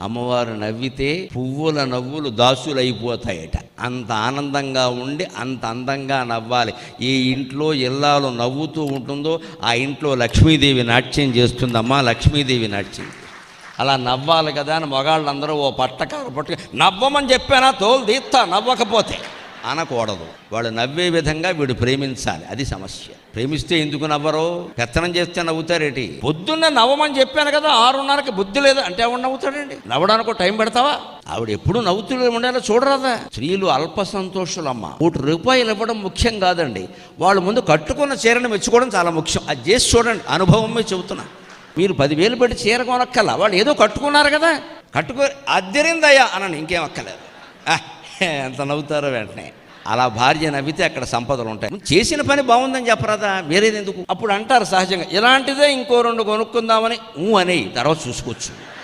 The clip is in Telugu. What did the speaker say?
అమ్మవారు నవ్వితే పువ్వుల నవ్వులు దాసులు అయిపోతాయట అంత ఆనందంగా ఉండి అంత అందంగా నవ్వాలి. ఏ ఇంట్లో ఇల్లాలు నవ్వుతూ ఉంటుందో ఆ ఇంట్లో లక్ష్మీదేవి నాట్యం చేస్తుందమ్మా లక్ష్మీదేవి నాట్యం. అలా నవ్వాలి కదా అని మగాళ్ళందరూ ఓ పట్టకారు పట్టుకు నవ్వమని చెప్పానా? తోలు తీస్తా నవ్వకపోతే. అనకూడదు. వాడు నవ్వే విధంగా వీడు ప్రేమించాలి. అది సమస్య. ప్రేమిస్తే ఎందుకు నవ్వరు? పెత్తనం చేస్తే నవ్వుతారేటి? పొద్దున్నే నవ్వమని చెప్పాను కదా ఆరున్నరకి బుద్ధి లేదు అంటే ఎవడు నవ్వుతాడండి? నవ్వడానికి టైం పెడతావా? ఆవిడ ఎప్పుడు నవ్వుతూ ఉండేలా చూడరాదా? స్త్రీలు అల్ప సంతోషులమ్మ. కోటి రూపాయలు ఇవ్వడం ముఖ్యం కాదండి. వాళ్ళు ముందు కట్టుకున్న చీరను మెచ్చుకోవడం చాలా ముఖ్యం. అది చేసి చూడండి అనుభవం మీద చెబుతున్నా. మీరు పదివేలు పెట్టి చీర కొనక్కల వాళ్ళు ఏదో కట్టుకున్నారు కదా? కట్టుకో అద్దరిందయ్యా అనని ఇంకేం అక్కలేదు ఎంత నవ్వుతారో వెంటనే. అలా భార్య నవ్వితే అక్కడ సంపదలు ఉంటాయి. చేసిన పని బాగుందని చెప్పరాదా? వేరేది ఎందుకు? అప్పుడు అంటారు సహజంగా ఇలాంటిదే ఇంకో రెండు కొనుక్కుందామని ఊ అనేయి. తర్వాత చూసుకోవచ్చు.